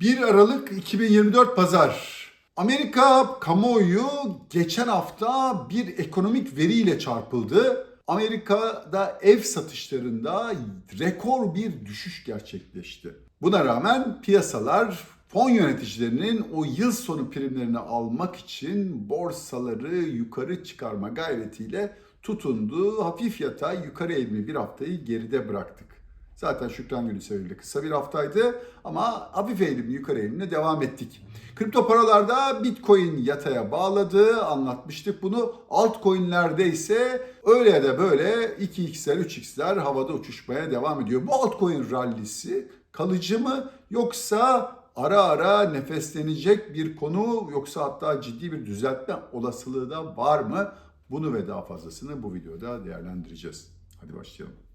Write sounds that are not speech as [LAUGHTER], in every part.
1 Aralık 2024 Pazar. Amerika kamuoyu geçen hafta bir ekonomik veriyle çarpıldı. Amerika'da ev satışlarında rekor bir düşüş gerçekleşti. Buna rağmen piyasalar fon yöneticilerinin o yıl sonu primlerini almak için borsaları yukarı çıkarma gayretiyle tutundu. Hafif yatay yukarı eğimli bir haftayı geride bıraktık. Zaten Şükran Günü sebebiyle kısa bir haftaydı ama hafif eğilimli yukarı eğilimle devam ettik. Kripto paralarda Bitcoin yataya bağladı anlatmıştık bunu. Altcoin'lerde ise öyle ya da böyle 2x'ler 3x'ler havada uçuşmaya devam ediyor. Bu altcoin rallisi kalıcı mı yoksa ara ara nefeslenecek bir konu yoksa hatta ciddi bir düzeltme olasılığı da var mı? Bunu ve daha fazlasını bu videoda değerlendireceğiz. Hadi başlayalım.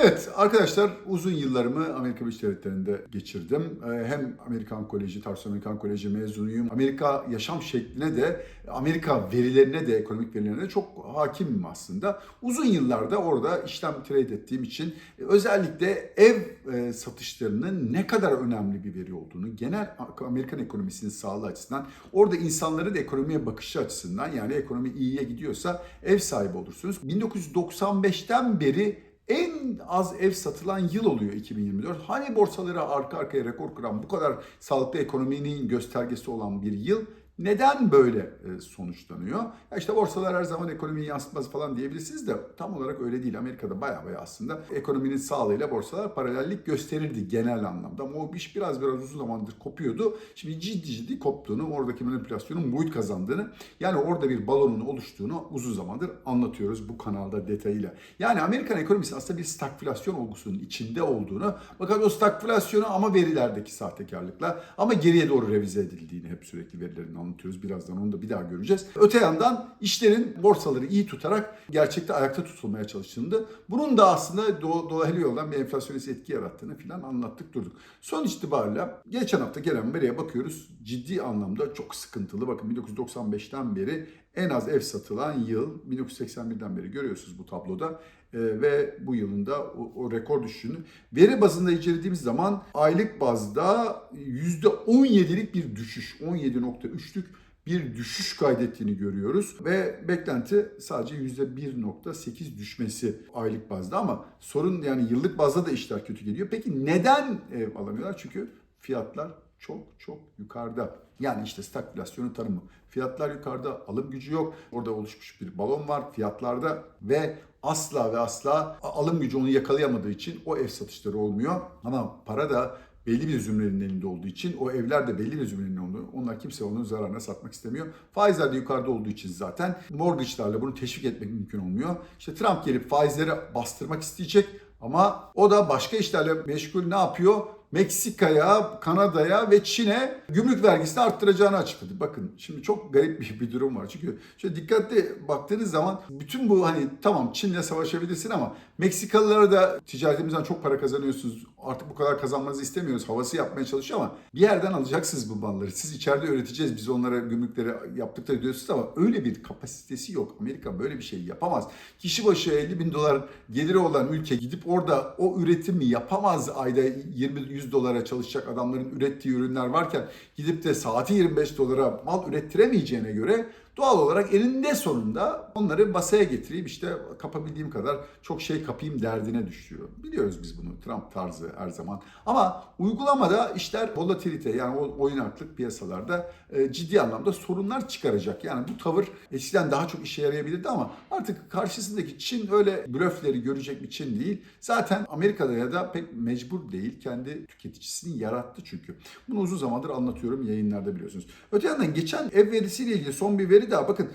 Evet arkadaşlar uzun yıllarımı Amerika Birleşik Devletleri'nde geçirdim. Ee, Hem Amerikan Koleji, Tarsus Amerikan Koleji mezunuyum. Amerika yaşam şekline de, Amerika verilerine de, ekonomik verilerine de çok hakimim aslında. Uzun yıllarda orada işlem trade ettiğim için e, özellikle ev e, satışlarının ne kadar önemli bir veri olduğunu, genel Amerikan ekonomisinin sağlığı açısından, orada insanların ekonomiye bakışı açısından yani ekonomi iyiye gidiyorsa ev sahibi olursunuz. 1995'ten beri en az ev satılan yıl oluyor 2024. Hani borsaları arka arkaya rekor kıran bu kadar sağlıklı ekonominin göstergesi olan bir yıl neden böyle e, sonuçlanıyor? Ya işte borsalar her zaman ekonomiyi yansıtmaz falan diyebilirsiniz de tam olarak öyle değil. Amerika'da baya baya aslında ekonominin sağlığıyla borsalar paralellik gösterirdi genel anlamda. Ama o iş biraz biraz uzun zamandır kopuyordu. Şimdi ciddi ciddi koptuğunu, oradaki manipülasyonun boyut kazandığını, yani orada bir balonun oluştuğunu uzun zamandır anlatıyoruz bu kanalda detayıyla. Yani Amerikan ekonomisi aslında bir stagflasyon olgusunun içinde olduğunu, fakat o stagflasyonu ama verilerdeki sahtekarlıkla ama geriye doğru revize edildiğini hep sürekli verilerin anlatıyoruz. Birazdan onu da bir daha göreceğiz. Öte yandan işlerin borsaları iyi tutarak gerçekte ayakta tutulmaya çalıştığını bunun da aslında do- dolaylı yoldan bir enflasyonist etki yarattığını filan anlattık durduk. Son itibariyle geçen hafta gelen veriye bakıyoruz. Ciddi anlamda çok sıkıntılı. Bakın 1995'ten beri en az ev satılan yıl 1981'den beri görüyorsunuz bu tabloda. Ee, ve bu yılında o, o rekor düşüşünü veri bazında incelediğimiz zaman aylık bazda %17'lik bir düşüş, 17.3'lük bir düşüş kaydettiğini görüyoruz ve beklenti sadece %1.8 düşmesi aylık bazda ama sorun yani yıllık bazda da işler kötü geliyor. Peki neden ev alamıyorlar? Çünkü fiyatlar çok çok yukarıda. Yani işte stagflasyonun tanımı. Fiyatlar yukarıda, alım gücü yok. Orada oluşmuş bir balon var fiyatlarda ve asla ve asla alım gücü onu yakalayamadığı için o ev satışları olmuyor. Ama para da belli bir zümrenin elinde olduğu için o evler de belli bir zümrenin olduğu onlar kimse onun zararına satmak istemiyor. Faizler de yukarıda olduğu için zaten mortgage'larla bunu teşvik etmek mümkün olmuyor. İşte Trump gelip faizleri bastırmak isteyecek ama o da başka işlerle meşgul ne yapıyor? Meksika'ya, Kanada'ya ve Çin'e gümrük vergisini arttıracağını açıkladı. Bakın şimdi çok garip bir, bir durum var. Çünkü şöyle dikkatli baktığınız zaman bütün bu hani tamam Çin'le savaşabilirsin ama Meksikalılara da ticaretimizden çok para kazanıyorsunuz. Artık bu kadar kazanmanızı istemiyoruz. Havası yapmaya çalışıyor ama bir yerden alacaksınız bu malları. Siz içeride üreteceğiz. Biz onlara gümrükleri yaptıkları diyorsunuz ama öyle bir kapasitesi yok. Amerika böyle bir şey yapamaz. Kişi başı 50 bin dolar geliri olan ülke gidip orada o üretimi yapamaz. Ayda 20-100 dolara çalışacak adamların ürettiği ürünler varken gidip de saati 25 dolara mal ürettiremeyeceğine göre doğal olarak eninde sonunda onları basaya getireyim işte kapabildiğim kadar çok şey kapayım derdine düşüyor. Biliyoruz biz bunu Trump tarzı her zaman. Ama uygulamada işler volatilite yani o oynaklık piyasalarda e, ciddi anlamda sorunlar çıkaracak. Yani bu tavır eskiden daha çok işe yarayabilirdi ama artık karşısındaki Çin öyle blöfleri görecek bir Çin değil. Zaten Amerika'da ya da pek mecbur değil. Kendi tüketicisini yarattı çünkü. Bunu uzun zamandır anlatıyorum yayınlarda biliyorsunuz. Öte yandan geçen ev verisiyle ilgili son bir veri daha bakın.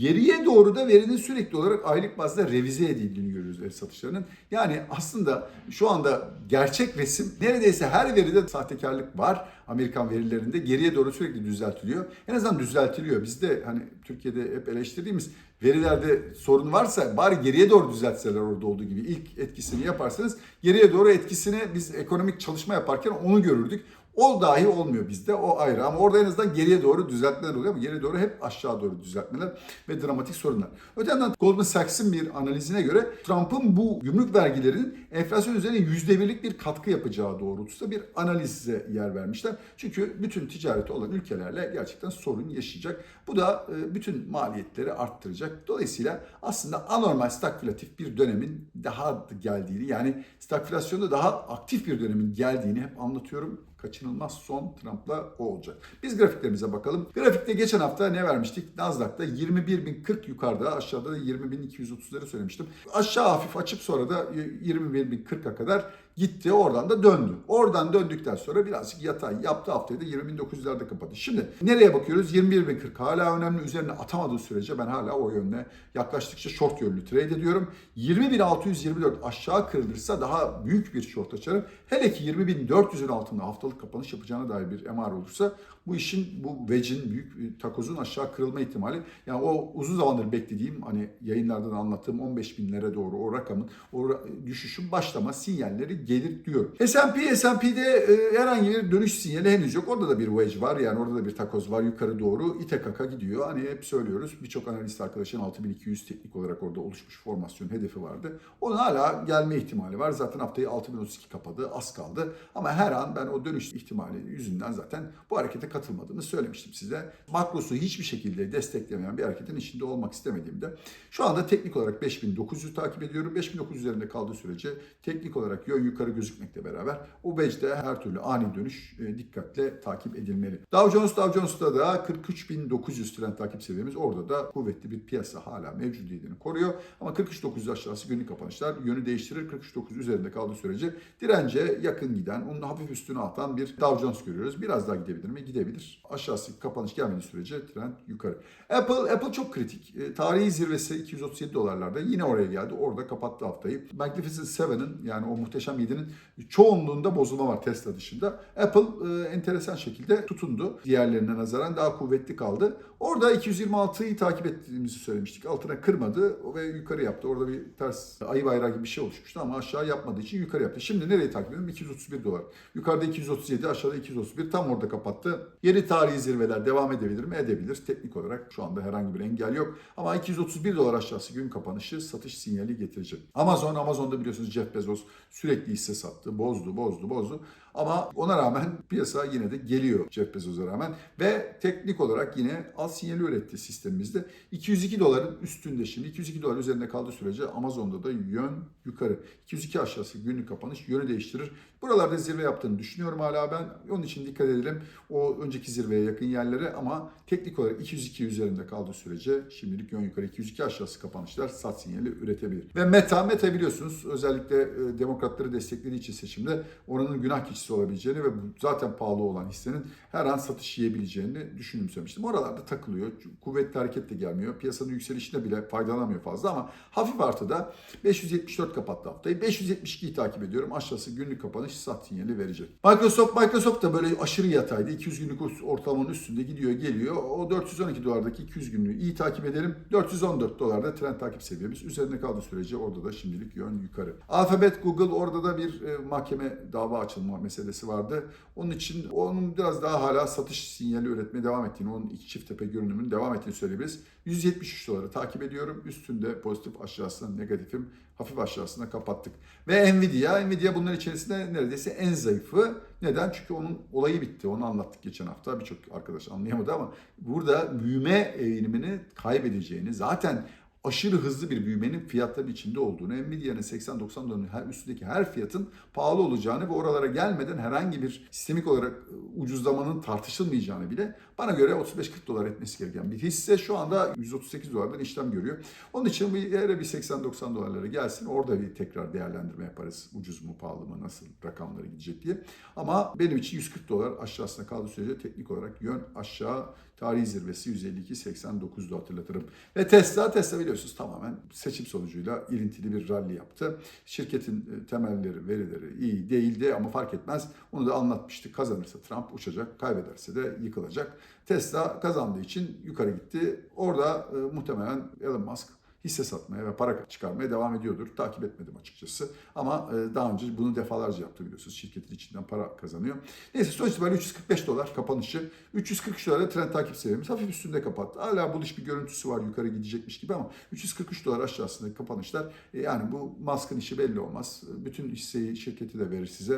Geriye doğru da verinin sürekli olarak aylık bazda revize edildiğini görüyoruz ev satışlarının. Yani aslında şu anda gerçek resim neredeyse her veride sahtekarlık var. Amerikan verilerinde geriye doğru sürekli düzeltiliyor. En azından düzeltiliyor. Bizde hani Türkiye'de hep eleştirdiğimiz verilerde sorun varsa bari geriye doğru düzeltseler orada olduğu gibi ilk etkisini yaparsanız geriye doğru etkisini biz ekonomik çalışma yaparken onu görürdük. O dahi olmuyor bizde o ayrı ama orada en azından geriye doğru düzeltmeler oluyor ama geriye doğru hep aşağı doğru düzeltmeler ve dramatik sorunlar. Öte yandan Goldman Sachs'ın bir analizine göre Trump'ın bu gümrük vergilerinin enflasyon üzerine yüzde birlik bir katkı yapacağı doğrultusunda bir analize yer vermişler. Çünkü bütün ticareti olan ülkelerle gerçekten sorun yaşayacak. Bu da e, bütün maliyetleri arttıracak. Dolayısıyla aslında anormal stagflatif bir dönemin daha geldiğini yani stagflasyonda daha aktif bir dönemin geldiğini hep anlatıyorum kaçınılmaz son Trump'la o olacak. Biz grafiklerimize bakalım. Grafikte geçen hafta ne vermiştik? Nasdaq'ta 21.040 yukarıda aşağıda da 20.230'ları söylemiştim. Aşağı hafif açıp sonra da 21.040'a kadar gitti. Oradan da döndü. Oradan döndükten sonra birazcık yatay yaptı haftayı da 20.900'lerde kapattı. Şimdi nereye bakıyoruz? 21.040 hala önemli. Üzerine atamadığı sürece ben hala o yönüne yaklaştıkça short yönlü trade ediyorum. 20.624 aşağı kırılırsa daha büyük bir short açarım. Hele ki 20.400'ün altında haftalık kapanış yapacağına dair bir MR olursa bu işin bu wedge'in büyük takozun aşağı kırılma ihtimali yani o uzun zamandır beklediğim hani yayınlarda da anlattığım 15 binlere doğru o rakamın o düşüşün başlama sinyalleri gelir diyorum. S&P S&P'de e, herhangi bir dönüş sinyali henüz yok. Orada da bir wedge var yani orada da bir takoz var yukarı doğru ite kaka gidiyor. Hani hep söylüyoruz birçok analist arkadaşın 6200 teknik olarak orada oluşmuş formasyon hedefi vardı. Onun hala gelme ihtimali var. Zaten haftayı 6032 kapadı az kaldı. Ama her an ben o dönüş ihtimali yüzünden zaten bu harekete katılmadığımı söylemiştim size. Makrosu hiçbir şekilde desteklemeyen bir hareketin içinde olmak istemediğimde şu anda teknik olarak 5900 takip ediyorum. 5900 üzerinde kaldığı sürece teknik olarak yön yukarı gözükmekle beraber o becde her türlü ani dönüş e, dikkatle takip edilmeli. Dow Jones Dow Jones'ta da 43900 trend takip seviyemiz orada da kuvvetli bir piyasa hala mevcudiyetini koruyor. Ama 43900 aşağısı günlük kapanışlar yönü değiştirir. 43900 üzerinde kaldığı sürece dirence yakın giden, onun hafif üstüne atan bir Dow Jones görüyoruz. Biraz daha gidebilir mi? Gidebilir. Aşağısı kapanış gelmediği sürece trend yukarı. Apple Apple çok kritik. E, tarihi zirvesi 237 dolarlarda yine oraya geldi. Orada kapattı haftayı. Magnificent Seven'ın yani o muhteşem 7'nin çoğunluğunda bozulma var Tesla dışında. Apple e, enteresan şekilde tutundu. Diğerlerine nazaran daha kuvvetli kaldı. Orada 226'yı takip ettiğimizi söylemiştik. Altına kırmadı ve yukarı yaptı. Orada bir ters ayı bayrağı gibi bir şey oluşmuştu ama aşağı yapmadığı için yukarı yaptı. Şimdi nereyi takip ediyorum? 231 dolar. Yukarıda 237, aşağıda 231. Tam orada kapattı. Yeni tarihi zirveler devam edebilir mi? Edebilir. Teknik olarak şu anda herhangi bir engel yok. Ama 231 dolar aşağısı gün kapanışı satış sinyali getirecek. Amazon, Amazon'da biliyorsunuz Jeff Bezos sürekli hisse sattı. Bozdu, bozdu, bozdu. Ama ona rağmen piyasa yine de geliyor Jeff Bezos'a rağmen. Ve teknik olarak yine al sinyali üretti sistemimizde. 202 doların üstünde şimdi. 202 dolar üzerinde kaldığı sürece Amazon'da da yön yukarı. 202 aşağısı günlük kapanış yönü değiştirir. Buralarda zirve yaptığını düşünüyorum hala ben. Onun için dikkat edelim. O önceki zirveye yakın yerlere ama teknik olarak 202 üzerinde kaldığı sürece şimdilik yön yukarı 202 aşağısı kapanışlar sat sinyali üretebilir. Ve Meta, Meta biliyorsunuz özellikle e, demokratları desteklediği için seçimde oranın günah keçisi olabileceğini ve zaten pahalı olan hissenin her an satış yiyebileceğini düşündüm söylemiştim. Oralarda takılıyor. Kuvvetli hareket de gelmiyor. Piyasanın yükselişine bile faydalanamıyor fazla ama hafif artıda 574 kapattı haftayı. 572'yi takip ediyorum. Aşağısı günlük kapanış sat sinyali verecek. Microsoft Microsoft da böyle aşırı yataydı. 200 günlük ortalamanın üstünde gidiyor geliyor. O 412 dolardaki 200 günlüğü iyi takip edelim. 414 dolarda trend takip seviyemiz. Üzerinde kaldığı sürece orada da şimdilik yön yukarı. Alphabet, Google orada da bir e, mahkeme dava açılma meselesi vardı. Onun için onun biraz daha hala satış sinyali üretmeye devam ettiğini, onun iki çift tepe görünümünün devam ettiğini söyleyebiliriz. 173 doları takip ediyorum. Üstünde pozitif aşağısında negatifim. Hafif aşağısına kapattık. Ve Nvidia, Nvidia bunların içerisinde neredeyse en zayıfı. Neden? Çünkü onun olayı bitti. Onu anlattık geçen hafta. Birçok arkadaş anlayamadı ama burada büyüme eğilimini kaybedeceğini, zaten aşırı hızlı bir büyümenin fiyatların içinde olduğunu, Nvidia'nın 80-90 doların her üstündeki her fiyatın pahalı olacağını ve oralara gelmeden herhangi bir sistemik olarak ucuzlamanın tartışılmayacağını bile bana göre 35-40 dolar etmesi gereken bir hisse şu anda 138 dolardan işlem görüyor. Onun için bir yere bir 80-90 dolarlara gelsin orada bir tekrar değerlendirme yaparız. Ucuz mu pahalı mı nasıl rakamları gidecek diye. Ama benim için 140 dolar aşağısına kaldığı sürece teknik olarak yön aşağı tarihi zirvesi 152.89'du hatırlatırım. Ve Tesla, Tesla biliyorsunuz tamamen seçim sonucuyla ilintili bir rally yaptı. Şirketin temelleri, verileri iyi değildi ama fark etmez. Onu da anlatmıştık. Kazanırsa Trump uçacak, kaybederse de yıkılacak. Tesla kazandığı için yukarı gitti. Orada e, muhtemelen Elon Musk hisse satmaya ve para çıkarmaya devam ediyordur. Takip etmedim açıkçası. Ama e, daha önce bunu defalarca yaptı biliyorsunuz. Şirketin içinden para kazanıyor. Neyse sonuç itibariyle 345 dolar kapanışı. 343 dolara trend takip seviyemiz hafif üstünde kapattı. Hala buluş bir görüntüsü var yukarı gidecekmiş gibi ama 343 dolar aşağısındaki kapanışlar e, yani bu Musk'ın işi belli olmaz. Bütün hisseyi şirketi de verir size.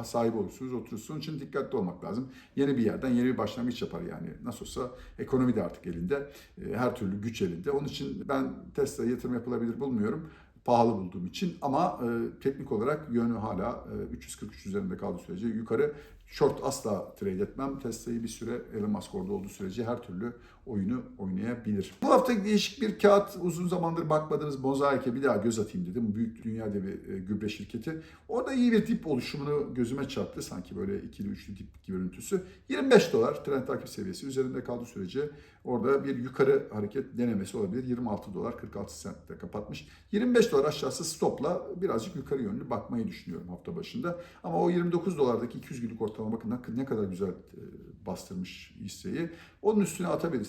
E, sahip olursunuz, oturursunuz. İçin dikkatli olmak lazım. Yeni bir yerden yeni bir başlangıç yapar yani. Nasıl olsa ekonomi de artık elinde. Her türlü güç elinde. Onun için ben Tesla'ya yatırım yapılabilir bulmuyorum pahalı bulduğum için ama e, teknik olarak yönü hala e, 343 üzerinde kaldığı sürece yukarı short asla trade etmem. Tesla'yı bir süre Elon Musk orada olduğu sürece her türlü oyunu oynayabilir. Bu hafta değişik bir kağıt uzun zamandır bakmadığınız Mozaik'e bir daha göz atayım dedim. Büyük dünya devi e, gübre şirketi. Orada iyi bir dip oluşumunu gözüme çarptı. Sanki böyle ikili üçlü dip görüntüsü. 25 dolar trend takip seviyesi üzerinde kaldığı sürece orada bir yukarı hareket denemesi olabilir. 26 dolar 46 sentte kapatmış. 25 dolar aşağısı stopla birazcık yukarı yönlü bakmayı düşünüyorum hafta başında. Ama o 29 dolardaki 200 günlük ortalama bakın ne kadar güzel e, bastırmış hisseyi. Onun üstüne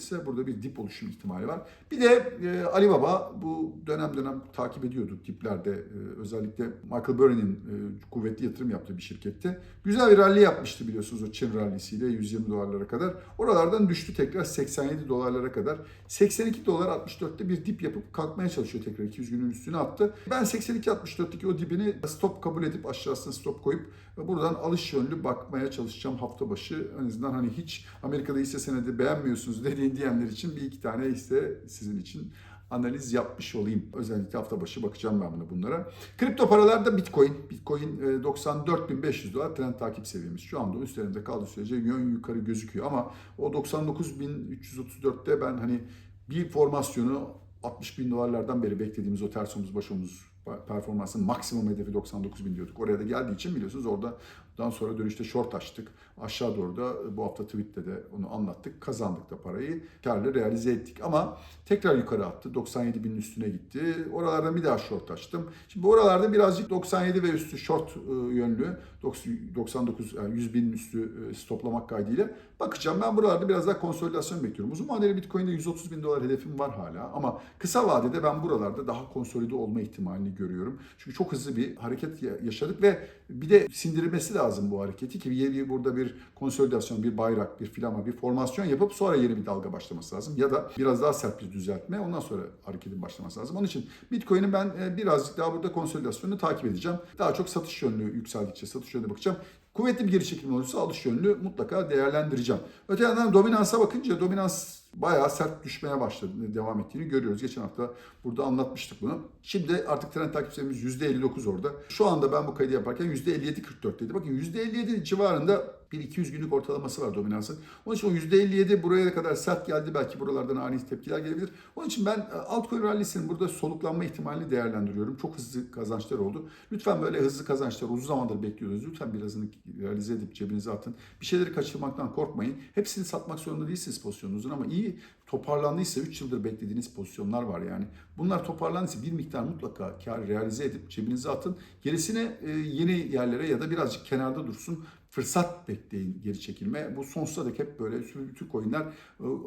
atabilirse burada bir dip oluşum ihtimali var. Bir de e, Ali Baba bu dönem dönem takip ediyorduk diplerde. E, özellikle Michael Burry'nin e, kuvvetli yatırım yaptığı bir şirkette. Güzel bir rally yapmıştı biliyorsunuz o Çin rallisiyle 120 dolarlara kadar. Oralardan düştü tekrar 87 dolarlara kadar. 82 dolar 64'te bir dip yapıp kalkmaya çalışıyor tekrar 200 günün üstüne attı. Ben 82-64'teki o dibini stop kabul edip aşağısına stop koyup buradan alış yönlü bakmaya çalışacağım hafta başı. En azından hani hiç Amerika'da hisse senedi beğenmiyorsunuz [LAUGHS] dediğin diyenler için bir iki tane hisse sizin için analiz yapmış olayım. Özellikle hafta başı bakacağım ben buna bunlara. Kripto paralarda Bitcoin. Bitcoin e, 94.500 dolar trend takip seviyemiz. Şu anda üstlerinde kaldığı sürece yön yukarı gözüküyor ama o 99.334'te ben hani bir formasyonu 60 bin dolarlardan beri beklediğimiz o ters omuz baş omuz performansın maksimum hedefi 99 bin diyorduk. Oraya da geldiği için biliyorsunuz orada daha sonra dönüşte short açtık. Aşağı doğru da bu hafta tweette de onu anlattık. Kazandık da parayı. Karlı realize ettik. Ama tekrar yukarı attı. 97 binin üstüne gitti. Oralardan bir daha short açtım. Şimdi bu oralarda birazcık 97 ve üstü short yönlü 99 yani 100 binin üstü stoplamak kaydıyla bakacağım. Ben buralarda biraz daha konsolidasyon bekliyorum. Uzun vadeli Bitcoin'de 130 bin dolar hedefim var hala. Ama kısa vadede ben buralarda daha konsolide olma ihtimalini görüyorum. Çünkü çok hızlı bir hareket yaşadık ve bir de sindirilmesi lazım bu hareketi ki bir, burada bir konsolidasyon, bir bayrak, bir filama, bir formasyon yapıp sonra yeni bir dalga başlaması lazım. Ya da biraz daha sert bir düzeltme ondan sonra hareketin başlaması lazım. Onun için Bitcoin'in ben birazcık daha burada konsolidasyonunu takip edeceğim. Daha çok satış yönlü yükseldikçe satış yönüne bakacağım. Kuvvetli bir geri çekilme olursa alış yönlü mutlaka değerlendireceğim. Öte yandan dominansa bakınca dominans bayağı sert düşmeye başladı, devam ettiğini görüyoruz. Geçen hafta burada anlatmıştık bunu. Şimdi artık trend takip sayımız %59 orada. Şu anda ben bu kaydı yaparken %57-44'teydi. Bakın %57 civarında bir 200 günlük ortalaması var dominansın. Onun için o %57 buraya kadar sert geldi. Belki buralardan ani tepkiler gelebilir. Onun için ben e, altcoin rallisinin burada soluklanma ihtimalini değerlendiriyorum. Çok hızlı kazançlar oldu. Lütfen böyle hızlı kazançlar uzun zamandır bekliyoruz. Lütfen birazını realize edip cebinize atın. Bir şeyleri kaçırmaktan korkmayın. Hepsini satmak zorunda değilsiniz pozisyonunuzun ama iyi toparlandıysa 3 yıldır beklediğiniz pozisyonlar var yani. Bunlar toparlandıysa bir miktar mutlaka kar realize edip cebinize atın. Gerisine e, yeni yerlere ya da birazcık kenarda dursun fırsat bekleyin geri çekilme. Bu sonsuza dek hep böyle bütün coinler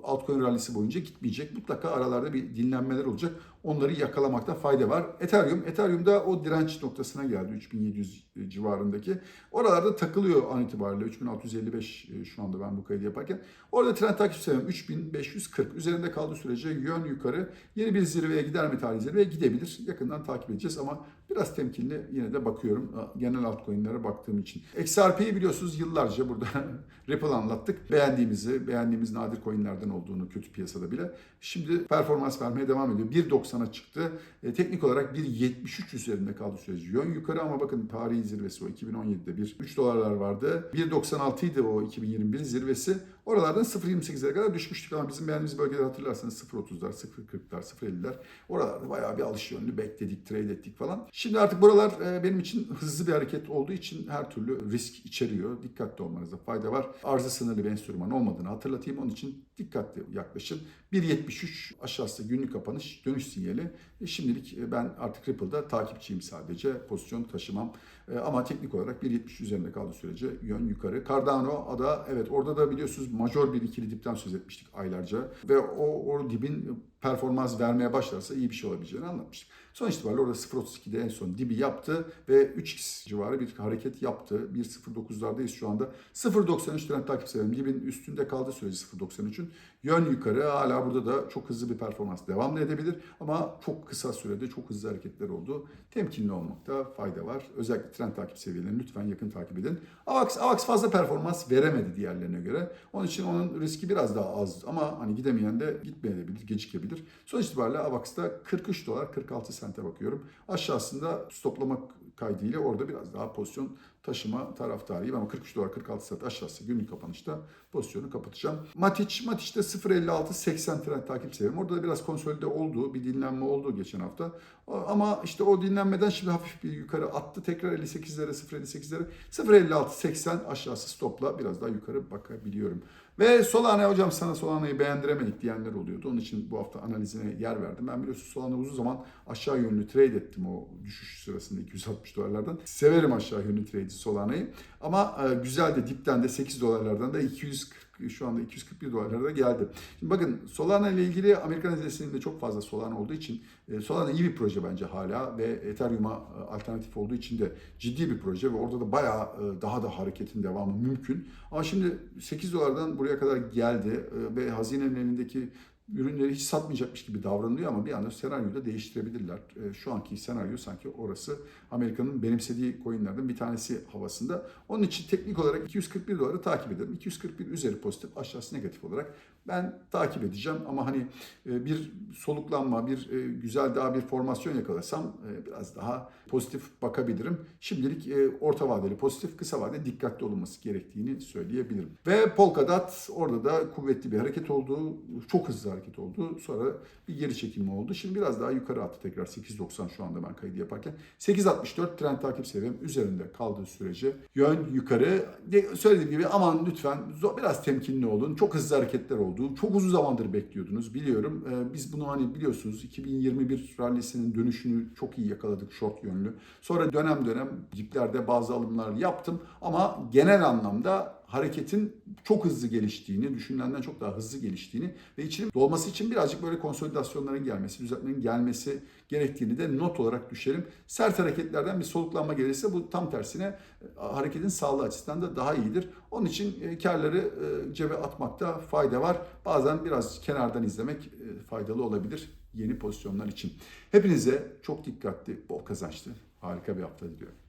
altcoin rallisi boyunca gitmeyecek. Mutlaka aralarda bir dinlenmeler olacak. Onları yakalamakta fayda var. Ethereum, Ethereum'da o direnç noktasına geldi 3700 civarındaki. Oralarda takılıyor an itibariyle 3655 şu anda ben bu kaydı yaparken. Orada trend takip seviyem 3540 üzerinde kaldığı sürece yön yukarı yeni bir zirveye gider mi tarihi zirveye gidebilir. Yakından takip edeceğiz ama biraz temkinli yine de bakıyorum genel altcoin'lere baktığım için. XRP'yi biliyorsunuz yıllarca burada [LAUGHS] Ripple anlattık. Beğendiğimizi, beğendiğimiz nadir coin'lerden olduğunu kötü piyasada bile. Şimdi performans vermeye devam ediyor. 1.90'a çıktı. E, teknik olarak 1.73 üzerinde kaldı süreci. Yön yukarı ama bakın tarihi zirvesi o 2017'de bir 3 dolarlar vardı. 1.96 idi o 2021 zirvesi. Oralardan 0.28'lere kadar düşmüştük ama bizim beğendiğimiz bölgeleri hatırlarsanız 0.30'lar, 0.40'lar, 0.50'ler. Oralarda bayağı bir alış yönlü bekledik, trade ettik falan. Şimdi artık buralar e, benim için hızlı bir hareket olduğu için her türlü risk içeriyor. Dikkatli olmanızda fayda var. Arzı sınırlı bir enstrüman olmadığını hatırlatayım. Onun için dikkatli yaklaşın. 1.73 aşağısı günlük kapanış dönüş sinyali. E şimdilik ben artık Ripple'da takipçiyim sadece. Pozisyon taşımam. E, ama teknik olarak 1.70 üzerinde kaldığı sürece yön yukarı. Cardano da evet orada da biliyorsunuz major bir ikili dipten söz etmiştik aylarca ve o, o dibin performans vermeye başlarsa iyi bir şey olabileceğini anlatmıştık. Sonuç itibariyle orada 0.32'de en son dibi yaptı ve 3x civarı bir hareket yaptı. 1.09'lardayız şu anda. 0.93 trend takip severim. Dibin üstünde kaldığı sürece 0.93'ün yön yukarı hala burada da çok hızlı bir performans devam edebilir ama çok kısa sürede çok hızlı hareketler oldu. Temkinli olmakta fayda var. Özellikle trend takip seviyelerini lütfen yakın takip edin. AVAX, AVAX fazla performans veremedi diğerlerine göre. Onun için onun riski biraz daha az ama hani gidemeyen de gitmeyebilir, gecikebilir. Sonuç itibariyle AVAX'ta 43 dolar 46 sente bakıyorum. Aşağısında stoplamak kaydıyla orada biraz daha pozisyon taşıma taraftarıyım ama 43 dolar 46 saat aşağısı günlük kapanışta pozisyonu kapatacağım. Matic, Matic'te 0.56 80 trend takip seviyorum. Orada da biraz konsolide oldu, bir dinlenme oldu geçen hafta. Ama işte o dinlenmeden şimdi hafif bir yukarı attı. Tekrar 58'lere 0.58'lere 0.56 80 aşağısı stopla biraz daha yukarı bakabiliyorum. Ve Solana hocam sana Solana'yı beğendiremedik diyenler oluyordu. Onun için bu hafta analizine yer verdim. Ben biliyorsun Solana uzun zaman aşağı yönlü trade ettim o düşüş sırasında 260 dolarlardan. Severim aşağı yönlü trade'i Solana'yı. Ama e, güzel de dipten de 8 dolarlardan da 240 şu anda 241 dolarlara geldi. Şimdi bakın Solana ile ilgili Amerikan izlesinde çok fazla Solana olduğu için e, Solana iyi bir proje bence hala ve Ethereum'a e, alternatif olduğu için de ciddi bir proje ve orada da bayağı e, daha da hareketin devamı mümkün. Ama şimdi 8 dolardan buraya kadar geldi ve hazinenin elindeki ürünleri hiç satmayacakmış gibi davranılıyor ama bir anda senaryoyu da değiştirebilirler. E, Şu anki senaryo sanki orası Amerika'nın benimsediği coinlerden bir tanesi havasında. Onun için teknik olarak 241 doları takip ederim. 241 üzeri pozitif, aşağısı negatif olarak ben takip edeceğim ama hani e, bir soluklanma, bir e, güzel daha bir formasyon yakalasam e, biraz daha pozitif bakabilirim. Şimdilik orta vadeli pozitif, kısa vadeli dikkatli olunması gerektiğini söyleyebilirim. Ve Polkadot orada da kuvvetli bir hareket oldu. Çok hızlı hareket oldu. Sonra bir geri çekilme oldu. Şimdi biraz daha yukarı attı tekrar 8.90 şu anda ben kaydı yaparken. 8.64 trend takip seviyem üzerinde kaldığı sürece yön yukarı. Söylediğim gibi aman lütfen biraz temkinli olun. Çok hızlı hareketler oldu. Çok uzun zamandır bekliyordunuz biliyorum. Ee, biz bunu hani biliyorsunuz 2021 rallisinin dönüşünü çok iyi yakaladık short yönlü. Sonra dönem dönem diplerde bazı alımlar yaptım ama genel anlamda hareketin çok hızlı geliştiğini, düşünülenden çok daha hızlı geliştiğini ve içinin dolması için birazcık böyle konsolidasyonların gelmesi, düzeltmenin gelmesi gerektiğini de not olarak düşerim. Sert hareketlerden bir soluklanma gelirse bu tam tersine e, hareketin sağlığı açısından da daha iyidir. Onun için e, karları e, cebe atmakta fayda var. Bazen biraz kenardan izlemek faydalı olabilir yeni pozisyonlar için. Hepinize çok dikkatli, bol kazançlı, harika bir hafta diliyorum.